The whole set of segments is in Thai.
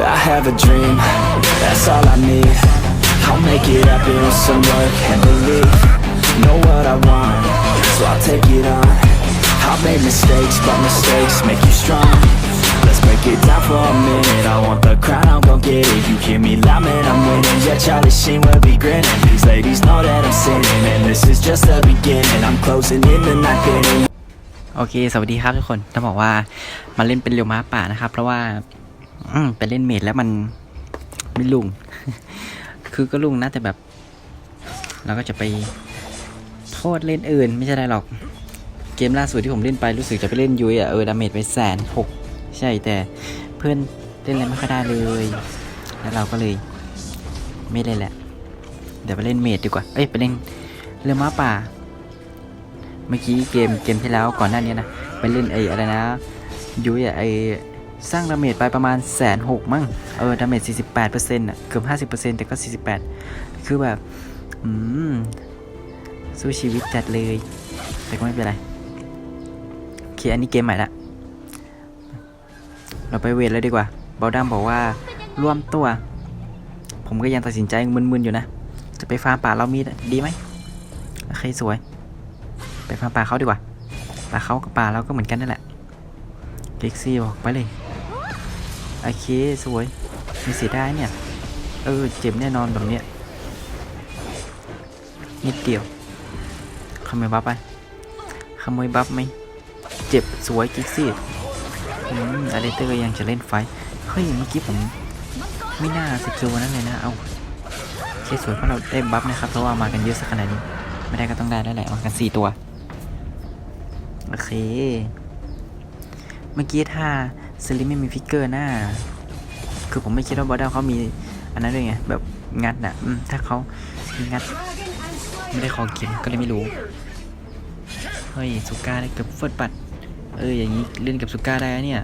I have a dream, that's all I need I'll make it happen with some work and belief Know what I want, so I'll take it on I've made mistakes, but mistakes make you strong Let's break it down for a minute I want the crown, I'm gon' get it You hear me loud, man, I'm winning Yeah, Charlie Sheen will be grinning These ladies know that I'm sinning And this is just the beginning I'm closing in the night inning โอเค สวัสดีครับทุกคนต้องบอกว่ามาเล่นเป็นเรียวม้าป่านะครับ เพราะว่า อืมไปเล่นเมดแล้วมันไม่ลุง คือก็ลุงนะแต่แบบ เราก็จะไปโทษเล่นอื่น ไม่ใช่ไรหรอก เกมล่าสุดที่ผมเล่นไปรู้สึกจะไปเล่นยุ้ยอะเออดาเมจไปแสนหกใช่แต่เพื่อนเล่นอะไรไม่ค่อยได้เลย แล้วเราก็เลย ไม่เล่นแหละ เดี๋ยวไปเล่นเมดดีกว่า เอ้ยไปเล่นเรือม้าป่า เมื่อกี้เกมเกมที่แล้วก่อนหน้านี้นะไปเล่นไอ้อะไรนะยุ้ยอะไอ สร้างดาเมจไปประมาณแสนหกมั้งเออดาเมจ48เปอร์เซ็นต์อะเกือบ 50เปอร์เซ็นต์แต่ก็ 48 คือแบบ อืม สู้ชีวิตจัดเลย แต่ก็ไม่เป็นไร โอเค อันนี้เกมใหม่ละ เราไปเวทเลยดีกว่าบอลดัมบอกว่าร่วมตัว ผมก็ยังตัดสินใจมึนๆอยู่นะ จะไปฟาร์มป่าเรามีดีไหมโอเคสวย ไปฟาร์มปลาเขาดีกว่าปลาเขากับปลาเราก็เหมือนกันนั่นแหละเก็กซี่บอกไปเลย โอเค สวย มีเสียได้เนี่ย เออ เจ็บแน่นอนแบบเนี้ย นิดเดียว ขโมยบัฟไป ขโมยบัฟไหม เจ็บ สวยกิกซี่อืมอาริเตอร์ยังจะเล่นไฟ เฮ้ย เมื่อกี้ผม ไม่น่าสิบโซนั่นเลยนะ เอาเคสวยเพราะเราได้บัฟนะครับ เพราะว่ามากันเยอะสักขนาดนี้ ไม่ได้ก็ต้องได้แล้วแหละมากันสี่ตัว โอเค เมื่อกี้ถ้า สลิมไม่มีฟิกเกอร์หน้า คือผมไม่คิดว่าบอดเดลเขามีอันนั้นด้วยไง แบบงัดน่ะอืมถ้าเขางัด ไม่ได้คอเกมก็เลยไม่รู้ เฮ้ยสุก้าได้เกือบเฟิร์สปัด เอออย่างนี้เล่นกับสุก้าได้เนี่ย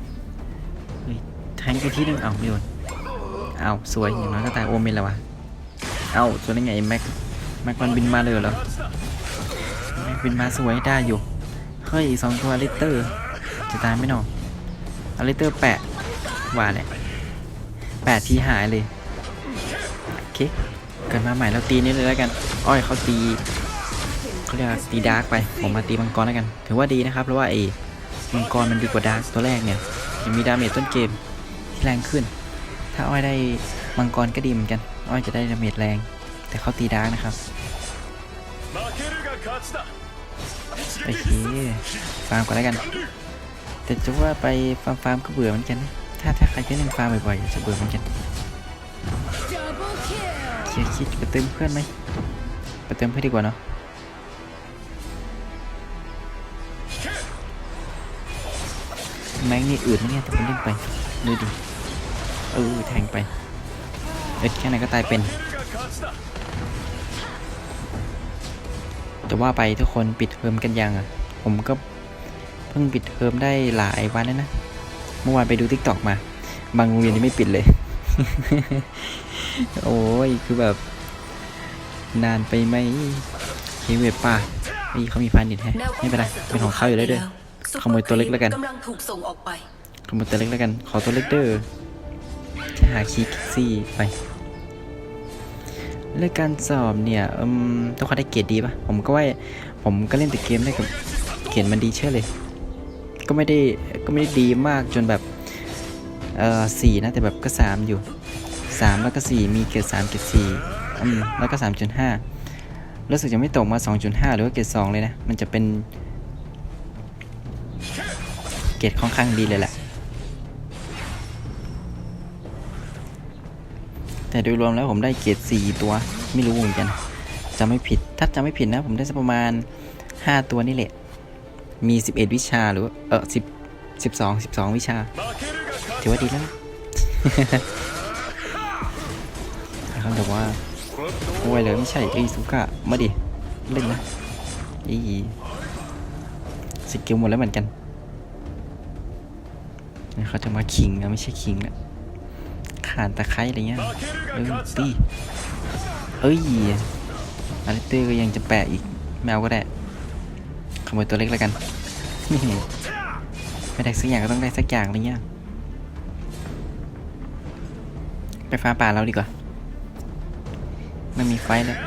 เฮ้ยแทงไปทีนึงเอ้าไม่โดนเอ้าสวยอย่างน้อยก็ตายโอเมนแล้ววะเอ้าสวนนี้ไงแม็กแม็กมันบินมาเลยเหรอบินมาสวยได้อยู่ เฮ้ยอีกสองตัวลิเตอร์ จะตายไม่นอ อลิเตอร์แปะว่าแหละแปะทีหายเลย โอเคเกิดมาใหม่แล้วตีนี่เลยแล้วกัน อ้อยเขาตีเขาเรียกว่าตีดาร์กไป ผมมาตีมังกรแล้วกัน ถือว่าดีนะครับ เพราะว่าไอ้มังกรมันดีกว่าดาร์กตัวแรกเนี่ยยังมีดาเมจต้นเกมที่แรงขึ้น ถ้าอ้อยได้มังกรก็ดีเหมือนกัน อ้อยจะได้ดาเมจแรง แต่เขาตีดาร์กนะครับโอเคฟาร์มก่อนแล้วกัน แต่จะว่าไปฟาร์มฟาร์มก็เบื่อเหมือนกันนะถ้าถ้าใครที่เล่นฟาร์มบ่อยๆจะเบื่อเหมือนกันเคลียร์คิดไปเติมเพื่อนไหมไปเติมเพื่อนดีกว่าเนาะแมงนี่อืดนะเนี่ยแต่ผมเล่นไปดูดิเออแทงไปเอ็ดแค่ไหนก็ตายเป็นแต่ว่าไปทุกคนปิดเทอมกันยังอะ ผมก็ เพิ่งปิดเทอมได้หลายวันแล้วนะ เมื่อวานไปดูทิกตอกมา บางโรงเรียนยังไม่ปิดเลย โอ้ย คือแบบ นานไปไหมเคเวทป่ะไอ้ยเขามีพานิดแฮะไม่เป็นไร เป็นของเขาอยู่แล้วเด้อขโมยตัวเล็กแล้วกันขโมยตัวเล็กแล้วกัน ขอตัวเล็กเด้อจะหาคีคิกซี่ไปเรื่องการสอบเนี่ยอืมต้องเขาได้เกรดดีป่ะ ผมก็ว่า ผมก็เล่นแต่เกมได้กับเกรดมันดีเชื่อเลย ก็ไม่ได้ก็ไม่ได้ดีมากจนแบบเอ่อสี่นะแต่แบบก็สามอยู่สามแล้วก็สี่มีเกรดสามเกรดสี่อืมแล้วก็สามจุดห้ารู้สึกจะไม่ตกมาสองจุดห้าหรือว่าเกรดสองเลยนะ มันจะเป็นเกรดค่อนข้างดีเลยแหละแต่โดยรวมแล้วผมได้เกรดสี่ตัว ไม่รู้เหมือนกันจะไม่ผิด ถ้าจะไม่ผิดนะ ผมได้สักประมาณห้าตัวนี่แหละ มีสิบเอ็ดวิชาหรือว่าเออสิบสิบสองสิบสองวิชา ถือว่าดีแล้วนะเขาบอกว่าโอ้ยเลยไม่ใช่ไอ้สุกะมาดิ เล่นนะอีสกิลหมดแล้วเหมือนกันเขาจะมาขิงนะไม่ใช่ขิงอะขานตะไคร้อะไรเงี้ยเออตีเอ้ยอาริเตอร์ก็ยังจะแปะอีกแมวก็ได้ ขโมยตัวเล็กแล้วกัน ไม่ได้สักอย่างก็ต้องได้สักอย่างอะไรเงี้ยไปฟ้าป่าเราดีกว่าไม่มีไฟแล้ว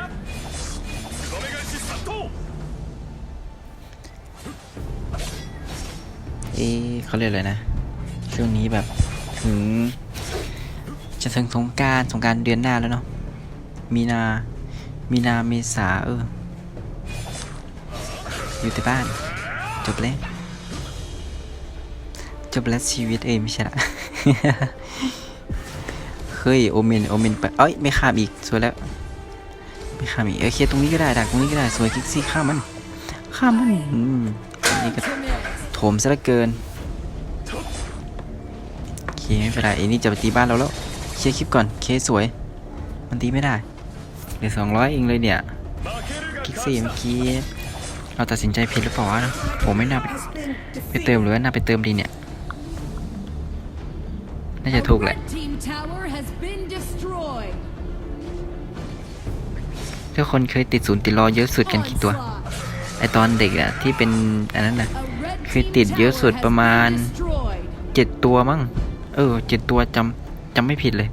เอ๊ะเขาเรียกอะไรนะ ช่วงนี้แบบถึงจะถึงสงกรารสงกรารเดือนหน้าแล้วเนาะ มีนา มีนา เมษาเออ อยู่แต่บ้าน จบแล้วจบแล้วชีวิตเอ้ยไม่ใช่ละเฮ้ยโอเมนโอเมนไปเอ้ยไม่ข้ามอีกสวยแล้วไม่ข้ามอีกโอเคตรงนี้ก็ได้ดักตรงนี้ก็ได้สวยกิกซี่ข้ามมันข้ามมันอืมนี่ก็โถมซะเหลือเกินโอเคไม่เป็นไรไอ้นี่จะไปตีบ้านเราแล้วเคลียร์คลิปก่อนเคสวย มันตีไม่ได้เหลือสองร้อยเองเลยเนี่ยกิกซี่เมื่อกี้ เราตัดสินใจผิดหรือเปล่าวะผมไม่น่าไปไปเติมหรือว่าน่าไปเติมดีเนี่ย น่าจะถูกแหละ Red team tower has been destroyed. ทุกคนเคยติดศูนย์ติดรอเยอะสุดกันกี่ตัว Onslaught. ไอตอนเด็กอะที่เป็นอันนั้นนะ A red คือ team ติดเยอะ tower สุด has ประมาณ been destroyed. เจ็ดตัวมั้ง เออเจ็ดตัวจำจำไม่ผิดเลย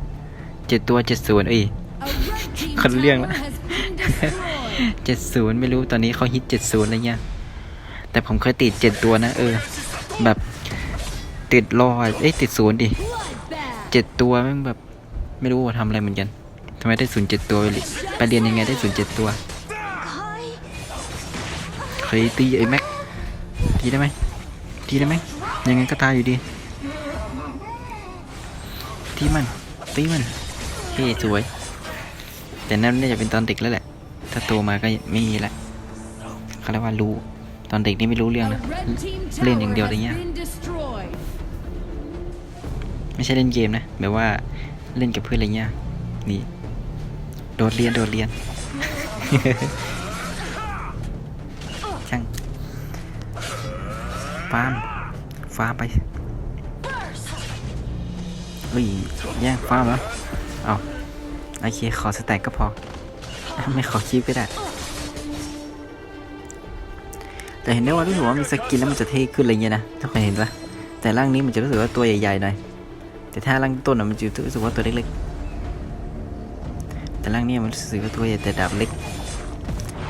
เจ็ดตัวเจ็ดศูนย์เอ้ย A red team คนเรื่อง tower ละ has been destroyed. เจ็ดศูนย์ไม่รู้ตอนนี้เขาฮิตเจ็ดศูนย์อะไรเงี้ย แต่ผมเคยติดเจ็ดตัวนะ เออ แบบติดรอเอ้ยติดศูนย์ดิเจ็ดตัวแม่งแบบไม่รู้ว่าทำอะไรเหมือนกันทำไมได้ศูนย์เจ็ดตัวไปเลยไปเรียนยังไงได้ศูนย์เจ็ดตัวเคยตีไอ้แม็กตีได้ไหมตีได้ไหมยังไงก็ตายอยู่ดีตีมันตีมันเฮ้สวย แต่นั่นน่าจะเป็นตอนเด็กแล้วแหละ ถ้าโตมาก็ไม่มีละเขาเรียกว่ารู้ ตอนเด็กนี่ไม่รู้เรื่องนะ เล่นอย่างเดียวอะไรเงี้ย ไม่ใช่เล่นเกมนะ แบบว่าเล่นกับเพื่อนอะไรเงี้ย นี่ โดดเรียน โดดเรียน ช่างฟาร์มฟาร์มไปเฮ้ยแย่งฟาร์มแล้วเอาโอเค ขอสแต็กก็พอ ไม่ขอคลิปก็ได้ แต่เห็นได้ว่ารู้สึกว่ามีสกินแล้วมันจะเท่ขึ้นอะไรเงี้ยนะถ้าใครเห็นปะแต่ร่างนี้มันจะรู้สึกว่าตัวใหญ่ๆหน่อย แต่ถ้าร่างต้นอะมันจะรู้สึกว่าตัวเล็กๆ แต่ร่างนี้มันรู้สึกว่าตัวใหญ่แต่ดาบเล็ก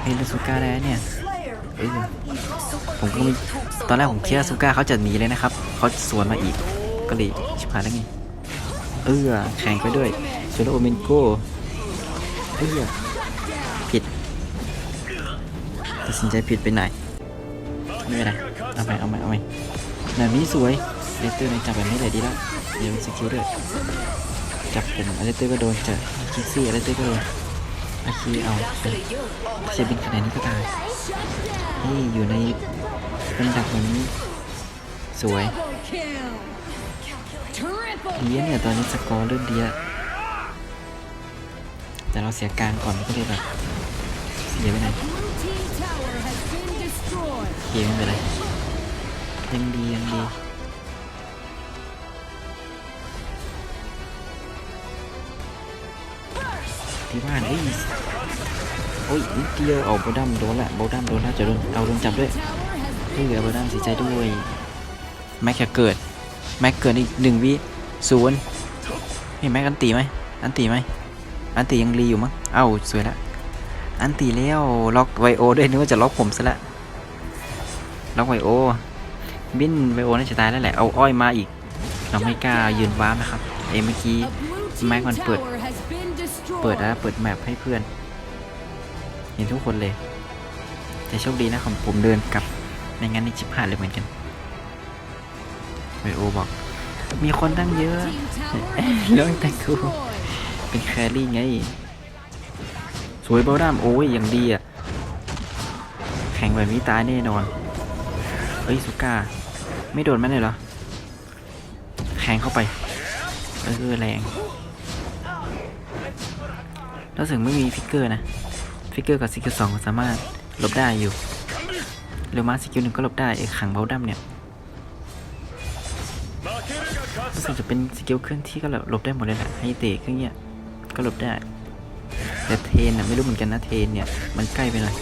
เฮ้ยแล้วซูก้าได้เนี่ยเอ้ยผมก็ไม่ตอนแรกผมคิดว่าซูก้าเขาจะหนีเลยนะครับเขาสวนมาอีก ก็เลยชิบหายแล้วไง เออแข่งไปด้วยโซโลโอเมนโกเอ้ย ตัดสินใจผิดไปไหนอยไม่เป็นไรเอาไปเอาไปเอาไปแบบนี้สวยเลเตอร์ในจับแบบนี้เลยดีแล้วเดี๋ยวสกิลด้วยจับผมอเลเตอร์ก็โดนจับคิกซี่อเลเตอร์ก็โดนอาคีเอาเซบินขนาดนี้ก็ตายนี่อยู่ในเป็นดักแบบนี้สวย Double kill. Triple ดีอะเนี่ยตอนนี้สกอร์เริ่มดีแล้วแต่เราเสียกลางก่อนก็เลยแบบเสียไปไหน เคไม่เป็นไรยังดียังดีที่บ้านเอ้ยโอ้ยนิดเดียวเอาโบดัมโดนละโบดัมโดนแล้วจะโดนเอาโดนจับด้วย Tower has เฮ้ยโบดัมเสียใจด้วยแม็กจะเกิดแม็กเกิดอีกหนึ่งวิศูนย์เห็นแม็กอันตีไหมอันตีไหมอันตียังรีอยู่มั้งเอ้าสวยละอันตีแล้วล็อกไวโอด้วยนึกว่าจะล็อกผมซะละ ล็อกไวโอ บินไวโอน่าจะตายแล้วแหละ เอาอ้อยมาอีก เราไม่กล้ายืนว้าร์ปนะครับ เอยเมื่อกี้ a blue team Mac on foot. tower has been destroyed. เปิดแล้วเปิดแมปให้เพื่อน เห็นทุกคนเลย แต่โชคดีนะของผมเดินกลับ ไม่งั้นนี่ชิบหายเลยเหมือนกันไวโอบอก มีคนตั้งเยอะ Team tower has เรื่อง been แต่งกู destroyed. เป็นแครี่ไง สวยเบลดัมโอ้ยอย่างดีอะ แข่งแบบนี้ตายแน่นอน เฮ้ยสุก้า ไม่โดนมันเลยเหรอแข่งเข้าไปเออแรง แล้วถึงไม่มีฟิกเกอร์นะ ฟิกเกอร์กับสกิลสองสามารถหลบได้อยู่เร็วมาสกิลหนึ่งก็หลบได้ไอ้ขังเบลดัมเนี่ยรู้สึกจะเป็นสกิลเคลื่อนที่ก็หลบได้หมดเลยแหละให้เตะเครื่องเนี้ยก็หลบได้ แต่เทนน่ะไม่รู้เหมือนกันนะเทนเนี่ยมันใกล้ไปหน่อย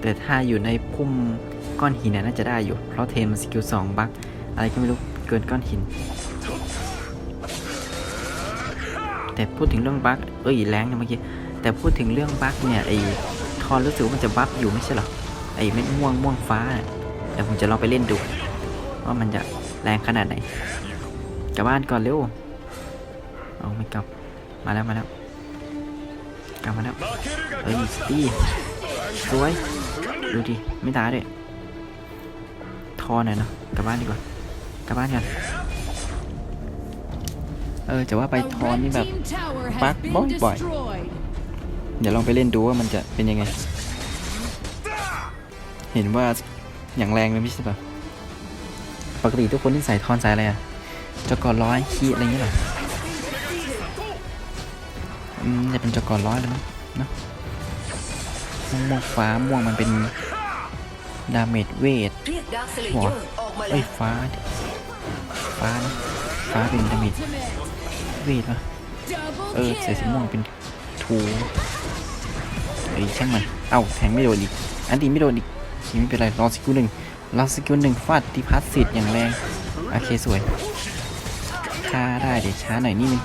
แต่ถ้าอยู่ในพุ่ม ก้อนหินน่ะน่าจะได้อยู่ เพราะเทนมันสกิลสองบักอะไรก็ไม่รู้เกินก้อนหิน แต่พูดถึงเรื่องบั๊กเอ้ยแรงนะเมื่อกี้แต่พูดถึงเรื่องบั๊กเนี่ยไอ้ทอนรู้สึกว่ามันจะบัฟอยู่ไม่ใช่หรอไอ้เม็ดม่วงม่วงฟ้าเดี๋ยวผมจะลองไปเล่นดู ว่ามันจะแรงขนาดไหนกลับบ้านก่อนเร็วเอาไม่กลับมาแล้วมาแล้วกลับมาแล้วเอ้ยตีสวยดูดิไม่ตายด้วย ทอหน่อยเนาะกลับบ้านดีกว่ากลับบ้านกันเออจะว่าไปทอนนี่แบบ team tower has Bác been bói bỏi. destroyed. เดี๋ยวลองไปเล่นดูว่ามันจะเป็นยังไง เห็นว่าอย่างแรงเลยไม่ใช่ปะปกติทุกคนที่ใส่ทอนใส่อะไรอะจกอร้อยคีอะไรอย่างเงี้ยหรออืมจะเป็นจกอร้อยแล้วมั้งเนอะม่วงฟ้าม่วงมันเป็น ดาเมจเวทเรียกดาร์คสเลหัวเยอร์ออกมาแล้เอ้ยวฟ้าดิฟ้านะฟ้าเป็นดาเมจ Ultimate. เวทปะ Double เออใส่สี kill. ม่วงเป็นทูไอ้ยช่างมันเอ้าแทงไม่โดนอีกอันตีไม่โดนอีกไม่เป็นไรรอสกิลหนึ่งรอสกิลหนึ่งฟาดที่พัสสิตอย่างแรงโอเคสวยช้าได้เดี๋ยวช้าหน่อยนิดนึง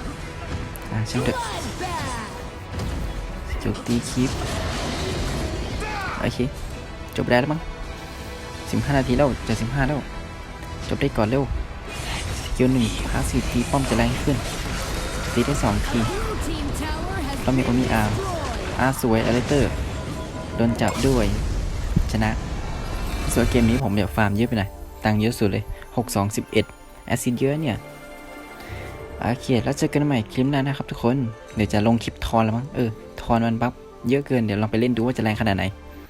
อ่าช่างเถอะ Bloodbath. จบตีคลิปโอเคจบได้แล้วมั้ง สิบห้านาทีแล้วจะสิบห้าแล้ว จบได้ก่อนเร็วสกิลหนึ่งพาสสิตตีป้อมจะแรงขึ้นตีได้สองทีต้องมีคนมีอาร์ม destroyed. อาสวยอเลเตอร์โดนจับด้วย ชนะส่วนเกมนี้ผมเดี๋ยวฟาร์มเยอะไปหน่อยตังเยอะสุดเลย 6 2 11 แอซิดเยอะเนี่ยโอเคแล้วเจอกันใหม่คลิปหน้านะครับทุกคน เดี๋ยวจะลงคลิปทอนแล้วมั้ง เออ ทอนมันบัฟเยอะเกิน เดี๋ยวลองไปเล่นดูว่าจะแรงขนาดไหน